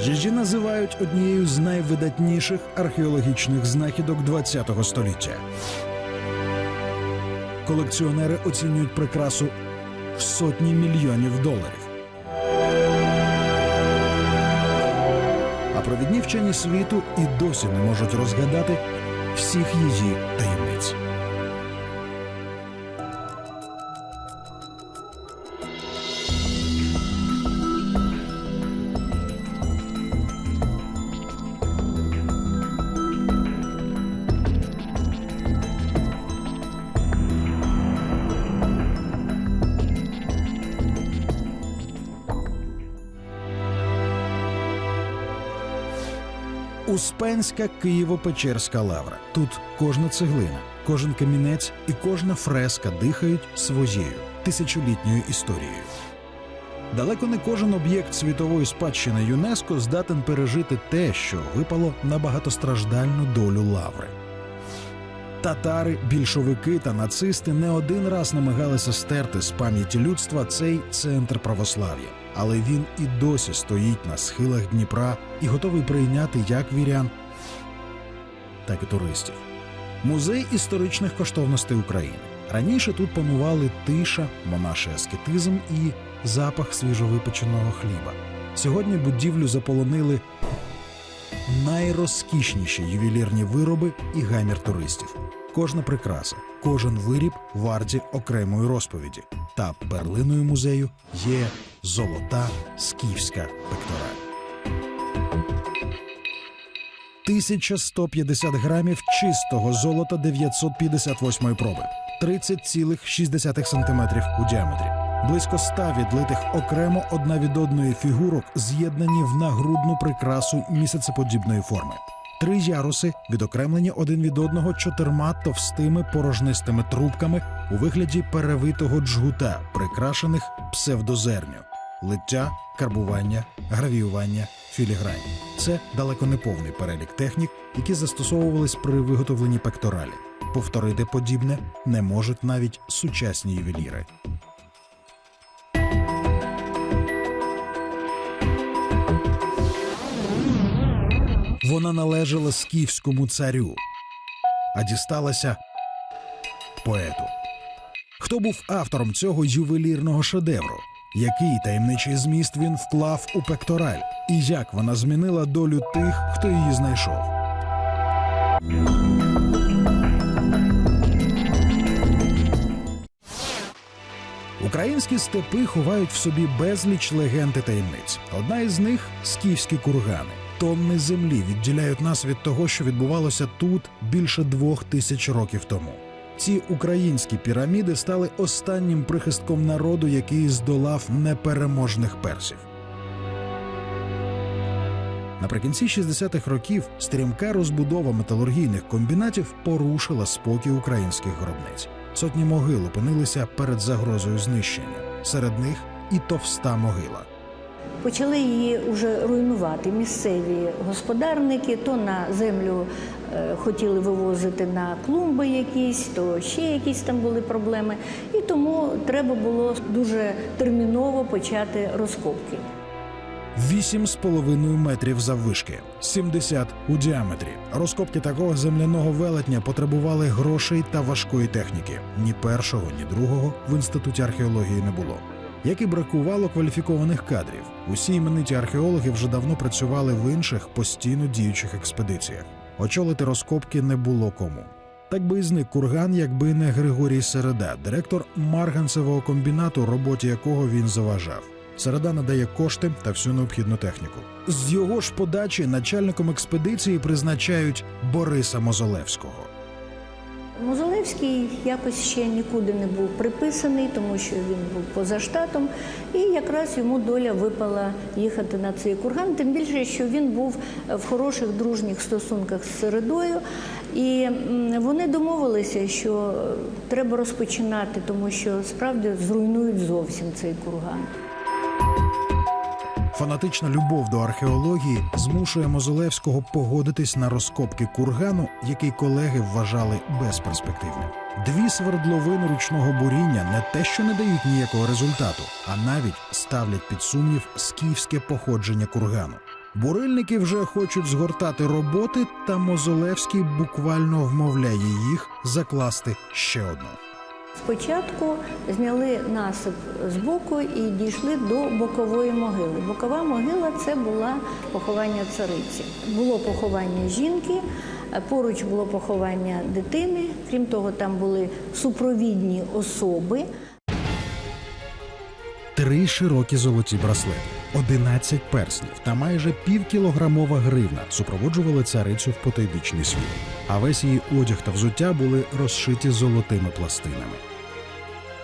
Її називають однією з найвидатніших археологічних знахідок ХХ століття. Колекціонери оцінюють прикрасу в сотні мільйонів доларів. А провідні вчені світу і досі не можуть розгадати всіх її таємниць. Успенська Києво-Печерська лавра. Тут кожна цеглина, кожен камінець і кожна фреска дихають своєю тисячолітньою історією. Далеко не кожен об'єкт світової спадщини ЮНЕСКО здатен пережити те, що випало на багатостраждальну долю лаври. Татари, більшовики та нацисти не один раз намагалися стерти з пам'яті людства цей центр православ'я, але він і досі стоїть на схилах Дніпра і готовий прийняти як вірян, так і туристів. Музей історичних коштовностей України. Раніше тут панували тиша, монаший аскетизм і запах свіжовипеченого хліба. Сьогодні будівлю заполонили найрозкішніші ювелірні вироби і гамір туристів. Кожна прикраса, кожен виріб варті окремої розповіді. Та перлиною музею є золота скіфська пектораль. 1150 грамів чистого золота 958 проби, 30,6 см у діаметрі. Близько 100 відлитих окремо одна від одної фігурок з'єднані в нагрудну прикрасу місяцеподібної форми. Три яруси відокремлені один від одного чотирма товстими порожнистими трубками у вигляді перевитого джгута, прикрашених псевдозерню, лиття, карбування, гравіювання, філігрань. Це далеко не повний перелік технік, які застосовувались при виготовленні пекторалі. Повторити подібне не можуть навіть сучасні ювеліри. Вона належала скіфському царю, а дісталася поету. Хто був автором цього ювелірного шедевру? Який таємничий зміст він вклав у пектораль, і як вона змінила долю тих, хто її знайшов? Українські степи ховають в собі безліч легенд і таємниць. Одна із них скіфські кургани. Тонни землі відділяють нас від того, що відбувалося тут більше двох тисяч років тому. Ці українські піраміди стали останнім прихистком народу, який здолав непереможних персів. Наприкінці 60-х років стрімка розбудова металургійних комбінатів порушила спокій українських гробниць. Сотні могил опинилися перед загрозою знищення. Серед них і товста могила. Почали її вже руйнувати місцеві господарники, то на землю е, хотіли вивозити на клумби якісь, то ще якісь там були проблеми. І тому треба було дуже терміново почати розкопки. 8,5 метрів заввишки, 70 у діаметрі. Розкопки такого земляного велетня потребували грошей та важкої техніки. Ні першого, ні другого в інституті археології не було. Як і бракувало кваліфікованих кадрів, усі імениті археологи вже давно працювали в інших постійно діючих експедиціях. Очолити розкопки не було кому. Так би і зник курган, якби не Григорій Середа, директор марганцевого комбінату, роботі якого він заважав. Середа надає кошти та всю необхідну техніку. З його ж подачі начальником експедиції призначають Бориса Мозолевського. Мозолевський якось ще нікуди не був приписаний, тому що він був поза штатом, і якраз йому доля випала їхати на цей курган. Тим більше, що він був в хороших дружніх стосунках з середою, і вони домовилися, що треба розпочинати, тому що справді зруйнують зовсім цей курган. Фанатична любов до археології змушує Мозолевського погодитись на розкопки кургану, який колеги вважали безперспективним. Дві свердловини ручного буріння не те, що не дають ніякого результату, а навіть ставлять під сумнів скіфське походження кургану. Бурильники вже хочуть згортати роботи, та Мозолевський буквально вмовляє їх закласти ще одну. Спочатку зняли насип з боку і дійшли до бокової могили. Бокова могила це була поховання цариці. Було поховання жінки, поруч було поховання дитини. Крім того, там були супровідні особи. Три широкі золоті браслети, 11 перснів та майже півкілограмова гривна супроводжували царицю в потойбічний світ. А весь її одяг та взуття були розшиті золотими пластинами.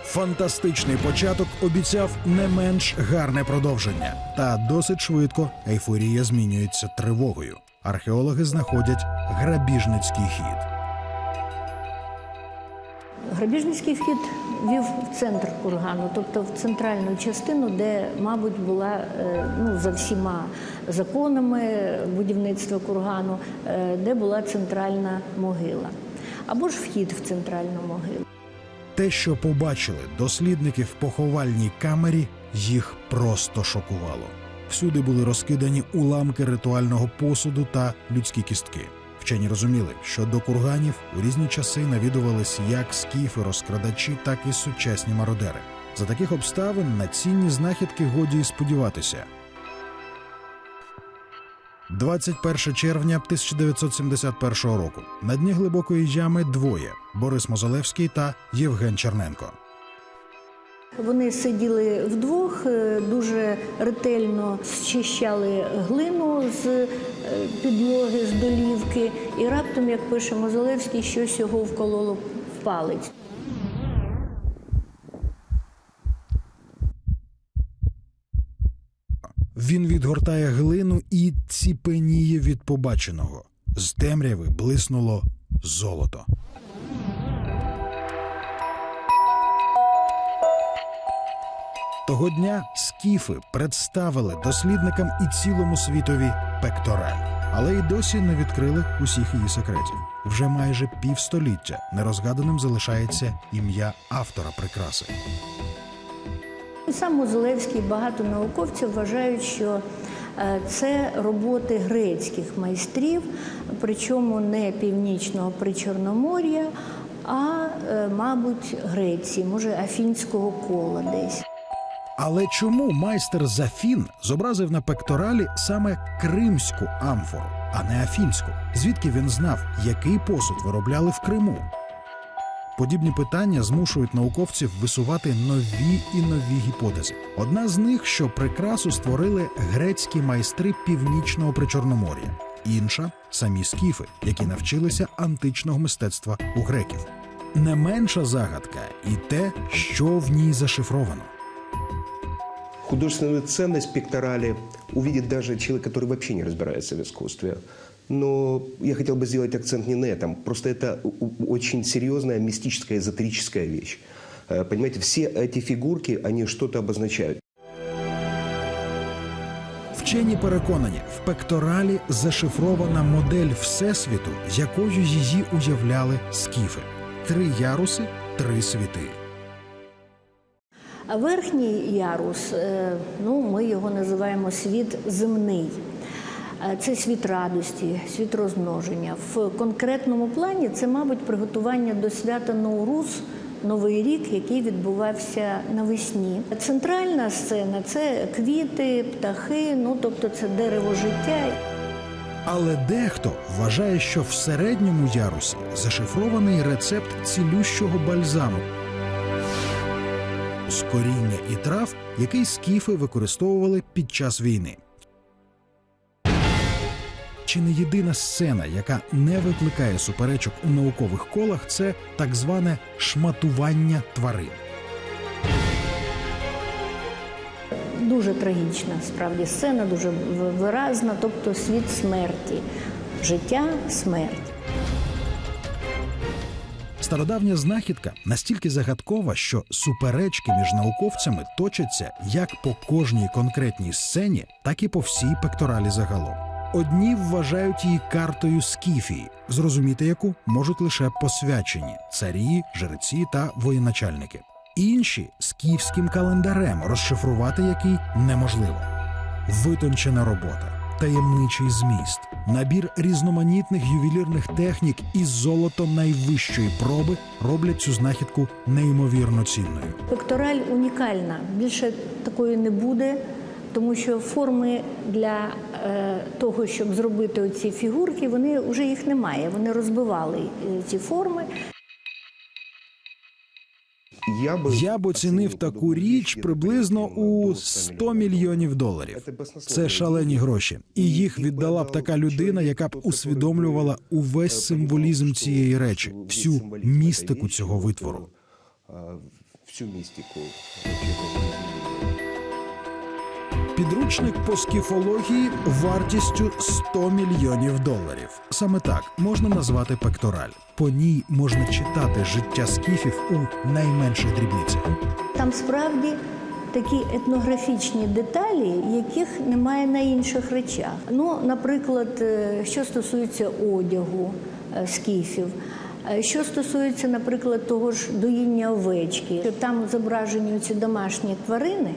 Фантастичний початок обіцяв не менш гарне продовження. Та досить швидко ейфорія змінюється тривогою. Археологи знаходять грабіжницький хід. Грабіжницький вхід вів в центр кургану, тобто в центральну частину, де, мабуть, була е, ну, за всіма законами будівництва кургану, е, де була центральна могила. Або ж вхід в центральну могилу. Те, що побачили дослідники в поховальній камері, їх просто шокувало. Всюди були розкидані уламки ритуального посуду та людські кістки. Вчені розуміли, що до курганів у різні часи навідувались як скіфи, розкрадачі, так і сучасні мародери. За таких обставин на цінні знахідки годі й сподіватися. 21 червня 1971 року на дні глибокої ями двоє Борис Мозолевський та Євген Черненко. Вони сиділи вдвох, е, дуже ретельно зчищали глину з е, підлоги, з долівки, і раптом, як пише Мозолевський, щось його вкололо в палець. Він відгортає глину і ціпеніє від побаченого. З темряви блиснуло золото. Того дня скіфи представили дослідникам і цілому світові пектораль, але й досі не відкрили усіх її секретів. Вже майже півстоліття нерозгаданим залишається ім'я автора прикраси. Сам Мозолевський, багато науковців вважають, що е, це роботи грецьких майстрів, причому не північного причорномор'я, а, е, мабуть, Греції, може, Афінського кола десь. Але чому майстер Зафін зобразив на пекторалі саме кримську амфору, а не афінську? Звідки він знав, який посуд виробляли в Криму? Подібні питання змушують науковців висувати нові і нові гіпотези. Одна з них, що прикрасу створили грецькі майстри північного причорномор'я, інша самі скіфи, які навчилися античного мистецтва у греків. Не менша загадка і те, що в ній зашифровано. Художественную ценность пекторали увидит даже человек, который вообще не разбирается в искусстве. Но я хотел бы сделать акцент не на этом. Просто это у- у- очень серьезная мистическая, эзотерическая вещь. Э, Понимаете, все эти фигурки, они что-то обозначают. Вчені переконані, в пекторалі зашифрована модель всесвіту, якою її уявляли скіфи: три яруси, три світи. А верхній ярус, е, ну, ми його називаємо світ земний. Е, Це світ радості, світ розмноження. В конкретному плані це, мабуть, приготування до свята Ноурус, Новий рік, який відбувався навесні. Центральна сцена це квіти, птахи, ну тобто це дерево життя. Але дехто вважає, що в середньому ярусі зашифрований рецепт цілющого бальзаму з коріння і трав, який скіфи використовували під час війни. Чи не єдина сцена, яка не викликає суперечок у наукових колах, це так зване шматування тварин. Дуже трагічна справді сцена, дуже виразна, тобто світ смерті, життя, смерть. Стародавня знахідка настільки загадкова, що суперечки між науковцями точаться як по кожній конкретній сцені, так і по всій пекторалі загалом. Одні вважають її картою скіфії, зрозуміти яку можуть лише посвячені царі, жреці та воєначальники. Інші скіфським календарем, розшифрувати який неможливо. Витончена робота, таємничий зміст, набір різноманітних ювелірних технік і золото найвищої проби роблять цю знахідку неймовірно цінною. Пектораль унікальна, більше такої не буде, тому що форми для е, того, щоб зробити оці фігурки, вони вже їх немає. Вони розбивали е, ці форми. Я би, Я б оцінив таку річ приблизно у 100 мільйонів доларів. Це шалені гроші, і їх віддала б така людина, яка б усвідомлювала увесь символізм цієї речі, всю містику цього витвору. Всю містику. Підручник по скіфології вартістю 100 мільйонів доларів. Саме так можна назвати пектораль. По ній можна читати життя скіфів у найменших дрібницях. Там справді такі етнографічні деталі, яких немає на інших речах. Ну, наприклад, е, що стосується одягу е, скіфів. е, Що стосується, наприклад, того ж доїння овечки, що там зображені ці домашні тварини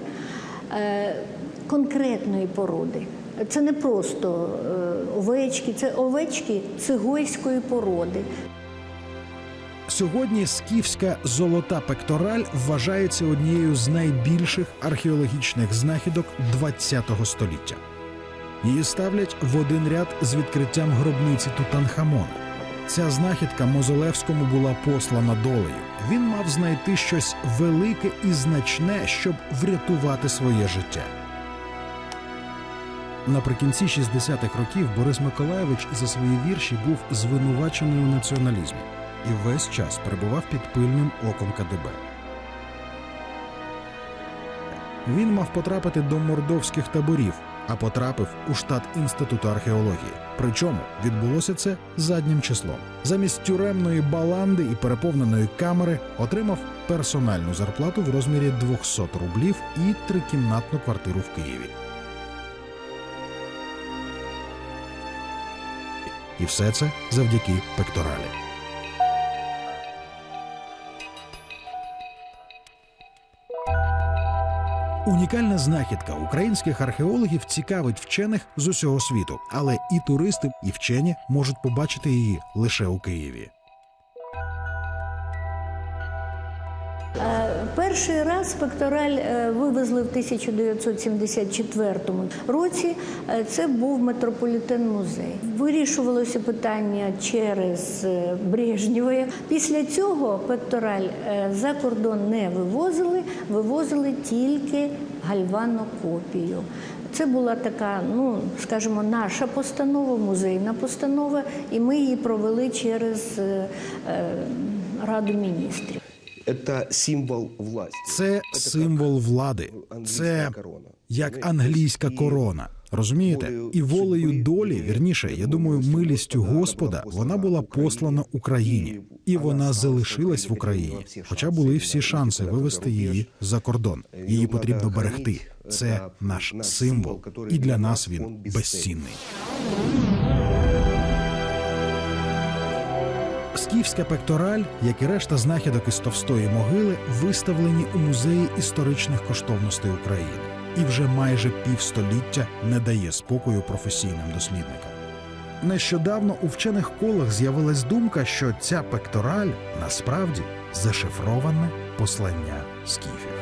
конкретної породи. Це не просто е, овечки, це овечки цигойської породи. Сьогодні скіфська золота пектораль вважається однією з найбільших археологічних знахідок ХХ століття. Її ставлять в один ряд з відкриттям гробниці Тутанхамона. Ця знахідка Мозолевському була послана долею. Він мав знайти щось велике і значне, щоб врятувати своє життя. Наприкінці 60-х років Борис Миколайович за свої вірші був звинувачений у націоналізмі і весь час перебував під пильним оком КДБ. Він мав потрапити до мордовських таборів, а потрапив у штат інституту археології. Причому відбулося це заднім числом. Замість тюремної баланди і переповненої камери отримав персональну зарплату в розмірі 200 рублів і трикімнатну квартиру в Києві. І все це завдяки пекторалі. Унікальна знахідка українських археологів цікавить вчених з усього світу, але і туристи, і вчені можуть побачити її лише у Києві. Перший раз пектораль е, вивезли в 1974 році. Е, Це був метрополітен музей. Вирішувалося питання через е, Брежнєва. Після цього пектораль е, за кордон не вивозили, вивозили тільки гальванокопію. Це була така, ну скажімо, наша постанова, музейна постанова, і ми її провели через е, е, Раду міністрів. Это символ власти. Це символ влади, це як англійська корона. Розумієте, і волею долі, вірніше, я думаю, милістю Господа, вона була послана Україні, і вона залишилась в Україні. Хоча були всі шанси вивести її за кордон. Її потрібно берегти. Це наш символ, і для нас він безцінний. Скіфська пектораль, як і решта знахідок із товстої могили, виставлені у музеї історичних коштовностей України і вже майже півстоліття не дає спокою професійним дослідникам. Нещодавно у вчених колах з'явилась думка, що ця пектораль насправді зашифроване послання скіфів.